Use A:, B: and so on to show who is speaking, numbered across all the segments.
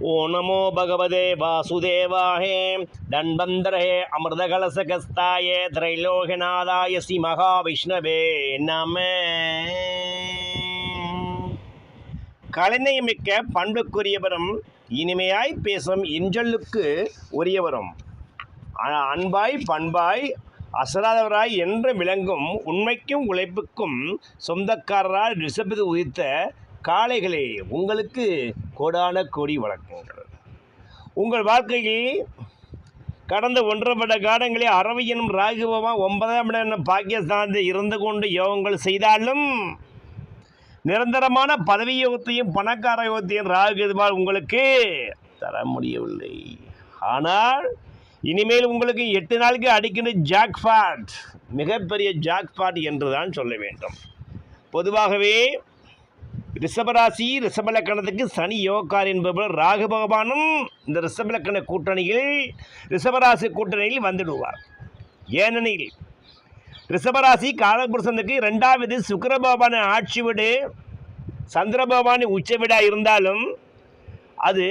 A: ஓ நமோ பகவதே வாசுதேவாஹே தன்வந்தரே அமிர்தகலசகஸ்தாயே திரைலோகநாதாய ஸ்ரீ மகாவிஷ்ணவே நம கலைநயமிக்க பண்புக்குரியவரும் இனிமையாய் பேசும் இன்றலுக்கு உரியவரும். அன்பாய் பண்பாய் அசராதவராய் என்று விளங்கும் உண்மைக்கும் உழைப்புக்கும் சொந்தக்காரரால் ரிஷபது உதித்த காளைகளே உங்களுக்கு கோடான கோடி வழக்கங்கள் உங்கள் வாழ்க்கையில் கடந்த ஒன்றரை பட காலங்களில் அரவி எனும் ஒன்பதாம் இடம் என்ன பாகிஸ்தானத்தில் இருந்து கொண்டு யோகங்கள் செய்தாலும் நிரந்தரமான பதவி யோகத்தையும் பணக்கார யோகத்தையும் ராகு எதுவால் உங்களுக்கு தர முடியவில்லை. ஆனால் இனிமேல் உங்களுக்கு எட்டு நாளுக்கு அடிக்கின்ற ஜாக்பாட் மிகப்பெரிய ஜாக்பாட் என்று தான் சொல்ல வேண்டும். பொதுவாகவே ரிஷபராசி ரிஷபலக்கணத்துக்கு சனி யோகார் என்பவர் ராகு பகவானும் இந்த ரிஷபலக்கண கூட்டணியில் ரிஷபராசி கூட்டணியில் வந்துடுவார். ஏனெனில் ரிஷபராசி காலபுருஷனுக்கு ரெண்டாவது சுக்கரபகவான ஆட்சி வீடு சந்திரபகவானின் உச்ச வீடாக இருந்தாலும் அது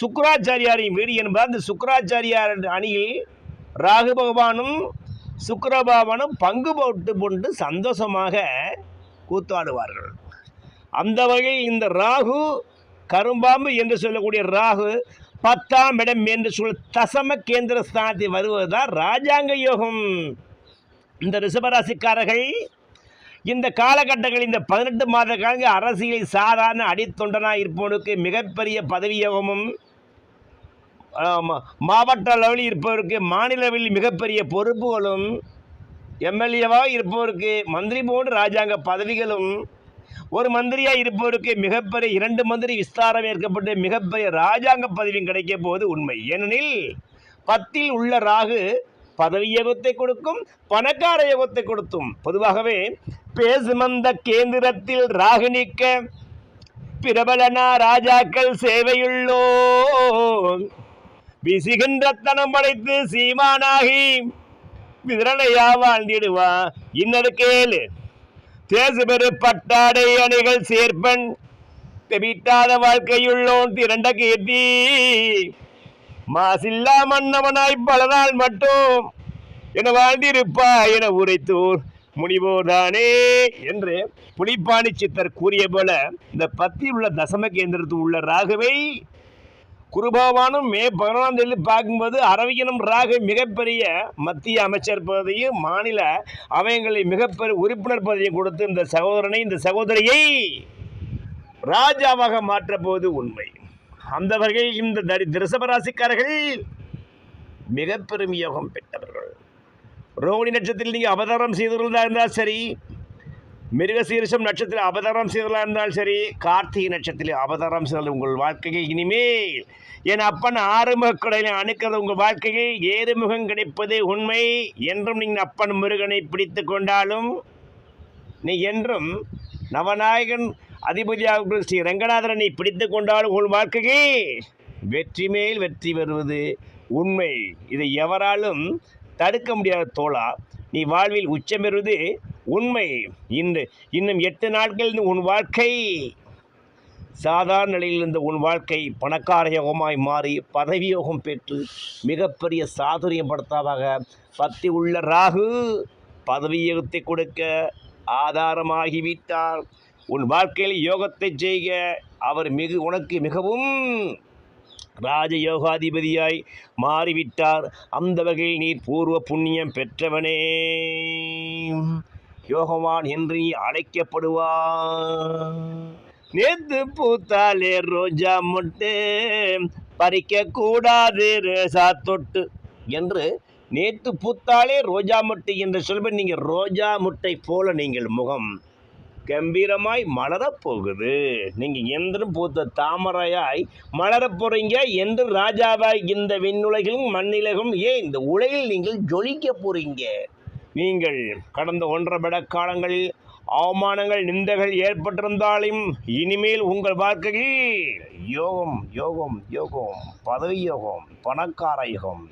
A: சுக்கராச்சாரியாரின் வீடு என்பதால் அந்த சுக்கராச்சாரியார் அணியில் ராகு பகவானும் சுக்கர பகவானும் பங்கு போட்டு கொண்டு சந்தோஷமாக கூத்தாடுவார்கள். அந்த வகையில் இந்த ராகு கரும்பாம்பு என்று சொல்லக்கூடிய ராகு பத்தாம் இடம் என்று சொல் தசம கேந்திர ஸ்தானத்தில் வருவதுதான் ராஜாங்க யோகம். இந்த ரிஷபராசிக்காரர்கள் இந்த காலகட்டங்களில் இந்த பதினெட்டு மாத காலங்கள் அரசியலில் சாதாரண அடித்தொண்டனாக இருப்பவனுக்கு மிகப்பெரிய பதவி யோகமும் மாவட்ட அளவில் இருப்பவருக்கு மாநில அளவில் மிகப்பெரிய பொறுப்புகளும் எம்எல்ஏவாக இருப்பவருக்கு மந்திரி போன்ற ராஜாங்க பதவிகளும் ஒரு மந்திரியாக இருப்பவருக்கு மிகப்பெரிய இரண்டு மந்திரி விஸ்தாரம் ஏற்கப்பட்டு மிகப்பெரிய ராஜாங்க பதவியும் கிடைக்க போவது உண்மை. ஏனெனில் பத்தில் உள்ள ராகு பதவி யோகத்தை கொடுக்கும் பணக்கார யோகத்தை கொடுத்தும். பொதுவாகவே பேசுமந்த கேந்திரத்தில் ராகு நிற்க பிரபலனா ராஜாக்கள் சேவையுள்ளோ விசிகின்ற தனம் படைத்து சீமானாகி விதிரணையா வாழ்ந்திடுவா இன்னது கேளு தேசுபெரு பட்டாடை அணிகள் சேர்ப்பன். தெவிட்டாத வாழ்க்கையுள்ளோன் திரண்ட கீர்த்தி. மாசில்லா மன்னவனாய் பல நாள் மட்டும் என வாழ்ந்திருப்பா என உரைத்தோர் முனிவோர்தானே என்று புலிப்பாணி சித்தர் கூறிய போல இந்த பத்தி உள்ள தசம கேந்திரத்தில் உள்ள ராகுவை குருபவானும் மே பதினொன்றாம் தேதி பார்க்கும்போது அரவியனும் ராகு மிகப்பெரிய மத்திய அமைச்சர் பதவியும் மாநில அவையங்களில் மிகப்பெரிய உறுப்பினர் பதவியும் கொடுத்து இந்த சகோதரனை இந்த சகோதரியை ராஜாவாக மாற்றப்போவது உண்மை. அந்த வகையில் இந்த தரி திருசபராசிக்காரர்கள் மிக பெரும் யோகம் பெற்றவர்கள். ரோகிணி நட்சத்திரத்தில் நீங்கள் அவதாரம் செய்தவர்களாக இருந்தால் சரி மிருகசீரிஷம் நட்சத்திரம் அவதாரம் செய்தவர்களாக இருந்தால் சரி கார்த்திகை நட்சத்திர அவதாரம் செய்தல் உங்கள் வாழ்க்கையை இனிமேல். என் அப்பன் ஆறுமுக கடையில் அணுக்கிறது உங்கள் வாழ்க்கையை ஏறுமுகம் கிடைப்பது உண்மை. என்றும் நீங்கள் அப்பன் முருகனை பிடித்து கொண்டாலும் நீ என்றும் நவநாயகன் அதிபதியாக ஸ்ரீ ரங்கநாதரனை பிடித்து கொண்டாலும் உன் வாழ்க்கையில் வெற்றி மேல் வெற்றி வருவது உண்மை. இதை எவராலும் தடுக்க முடியாத தோழா. நீ வாழ்வில் உச்சம் பெறுவது உண்மை. இன்று இன்னும் எட்டு நாட்கள் உன் வாழ்க்கை. சாதாரண நிலையில் இருந்த உன் வாழ்க்கை பணக்கார யோகமாய் மாறி பதவி யோகம் பெற்று மிகப்பெரிய சாதுரியம் படுத்தாவாக பத்தி உள்ள ராகு பதவி யோகத்தை கொடுக்க ஆதாரமாகிவிட்டார். உன் வாழ்க்கையில் யோகத்தை செய்க. அவர் மிகு உனக்கு மிகவும் ராஜயோகாதிபதியாய் மாறிவிட்டார். அந்த வகையில் நீர் பூர்வ புண்ணியம் பெற்றவனே. யோகவான் என்று அழைக்கப்படுவான் நேத்து பூத்தாலே ரோஜா மொட்டு பறிக்க கூடாது ரேசா தொட்டு என்று நேத்து பூத்தாலே ரோஜா மொட்டு என்று சொல்வது நீங்கள் ரோஜா முட்டை போல நீங்கள் முகம் கம்பீரமாய் மலரப் போகுது. நீங்கள் என்றும் பூத்த தாமரையாய் மலரப் போகிறீங்க என்று ராஜாவாய் இந்த விண்ணுலகிலும் மண்ணிலகும் ஏன்? இந்த உலகில் நீங்கள் ஜொலிக்க போகிறீங்க நீங்கள் கடந்த ஒன்றரை விட காலங்களில் அவமானங்கள் நிந்தைகள் ஏற்பட்டிருந்தாலும் இனிமேல் உங்கள் வாழ்க்கையில் யோகம் யோகம் யோகம் பதவி யோகம் பணக்கார யோகம்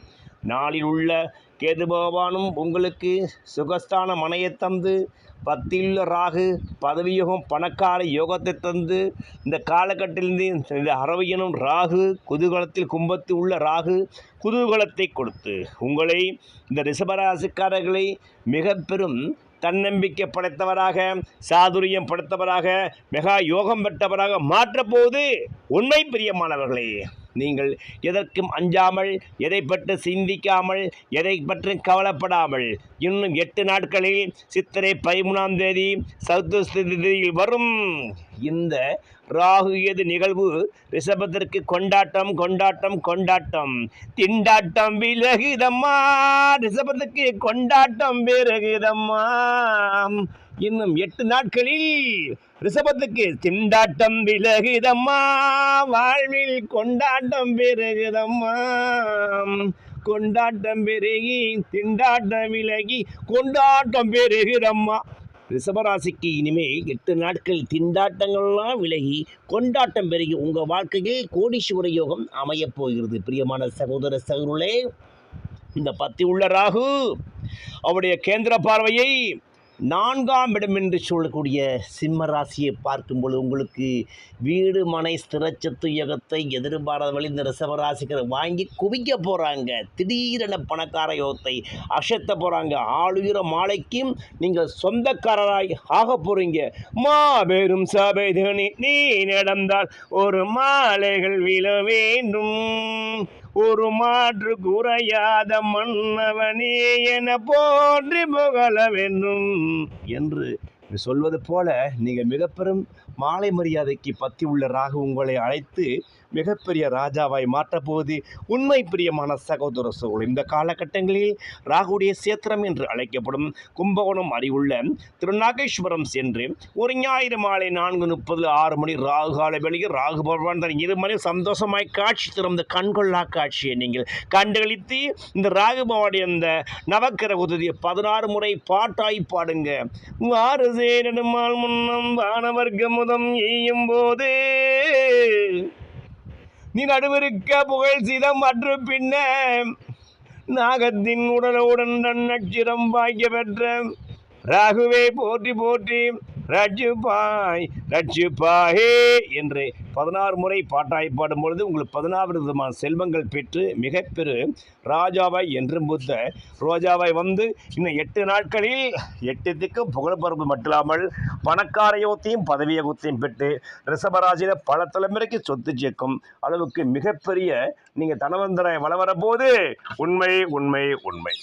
A: நாளில் உள்ள கேது பகவானும் உங்களுக்கு சுகஸ்தான மனையை தந்து பத்தியுள்ள ராகு பதவியோகம் பணக்கார யோகத்தை தந்து இந்த காலகட்டத்திலிருந்து இந்த அரவையனும் ராகு குதூகலத்தில் கும்பத்தில் உள்ள ராகு குதூகலத்தை கொடுத்து உங்களை இந்த ரிஷபராசிக்காரர்களை மிக பெரும் தன்னம்பிக்கை படைத்தவராக சாதுரியம் படைத்தவராக மெகா யோகம் பெற்றவராக மாற்றப்போது உண்மை பிரியமானவர்களே. நீங்கள் எதற்கும் அஞ்சாமல் எதை பற்றி சிந்திக்காமல் எதை பற்றி கவலைப்படாமல் இன்னும் எட்டு நாட்களில் சித்திரை பதிமூணாம் தேதி சதுர்த்தியில் வரும். இந்த ராகு எது நிகழ்வு ரிஷபத்திற்கு கொண்டாட்டம் கொண்டாட்டம் கொண்டாட்டம். திண்டாட்டம் விலகுதம்மா ரிஷபத்துக்கு கொண்டாட்டம் விலகுதம்மா. இன்னும் எட்டு நாட்களில் ரிஷபத்துக்கு திண்டாட்டம் விலகுதம்மா. வாழ்வில் கொண்டாட்டம் பெருகுதம்மா கொண்டாட்டம் பெருகி திண்டாட்டம் விலகி கொண்டாட்டம் பெருகுதம்மா. ரிஷபராசிக்கு இனிமேல் எட்டு நாட்கள் திண்டாட்டங்கள்லாம் விலகி கொண்டாட்டம் பெருகி உங்கள் வாழ்க்கையில் கோடீஸ்வர யோகம் அமையப் போகிறது. பிரியமான சகோதர சகோதரர்களே இந்த பத்தி உள்ள ராகு அவருடைய கேந்திர பார்வையை நான்காம் இடம் என்று சொல்லக்கூடிய சிம்ம ராசியை பார்க்கும்போது உங்களுக்கு வீடு மனை ஸ்திரச்சத்து யோகத்தை எதிர்பாராத வழி இந்த ரிஷபராசிக்கரை வாங்கி குவிக்க போகிறாங்க திடீரென பணக்கார யோகத்தை அசத்த போகிறாங்க ஆளுகிற மாலைக்கும் நீங்கள் சொந்தக்காரராய் ஆக போகிறீங்க மாபெரும் சபை தனி நீ நடந்தால் ஒரு மாலைகள் விழ வேண்டும். ஒரு மாற்று குறையாத மன்னவனே என போற்றி புகழ வேண்டும் என்று சொல்வது போல நீங்கள் மிகப்பெரும் மாலை மரியாதைக்கு பத்தி உள்ள ராகு உங்களை அழைத்து மிகப்பெரிய ராஜாவாய் மாற்றப்போவது உண்மை பிரியமான சகோதர சோழர். இந்த காலகட்டங்களில் ராகுடைய சேத்திரம் என்று அழைக்கப்படும் கும்பகோணம் அறிவுள்ள திருநாகேஸ்வரம் சென்று ஒரு ஞாயிறு மாலை நான்கு முப்பது ஆறு மணி ராகு கால வேளையில் ராகு பகவான் தன் இரு மணி சந்தோஷமாய் காட்சி திறந்த கண்கொள்ளா காட்சியை நீங்கள் கண்டுகளித்து இந்த ராகு பகவானுடைய அந்த நவக்கிர உதவியை பதினாறு முறை பாட்டாய் பாடுங்க. ஆறு சேரடுமால் முன்னம் வானவர்க்கமுதம் எய்யும் ஈயும் போது. நீ நடுவிருக்க புகழ் சிதம் அற்று பின்ன நாகத்தின் உடலுடன் தன் நட்சிரம் பாய்க்க பெற்ற ராகுவே போற்றி போற்றி. ரட்சுப்பாய் ரட்சுப்பாயே என்று பதினாறு முறை பாட்டாய் பாடும் பொழுது உங்களுக்கு பதினாறு விதமான செல்வங்கள் பெற்று மிகப்பெரு ராஜாவாய் என்றும் புத்த ரோஜாவாய் வந்து இன்னும் எட்டு நாட்களில் எட்டுத்துக்கும் புகழ்பரப்பு மட்டுமில்லாமல் பணக்கார யோகத்தையும் பதவி யோகத்தையும் பெற்று ரிஷபராசியில் பல தலைமுறைக்கு சொத்து சேர்க்கும் அளவுக்கு மிகப்பெரிய நீங்கள் தனவந்தராய் வள போது உண்மை உண்மை உண்மை.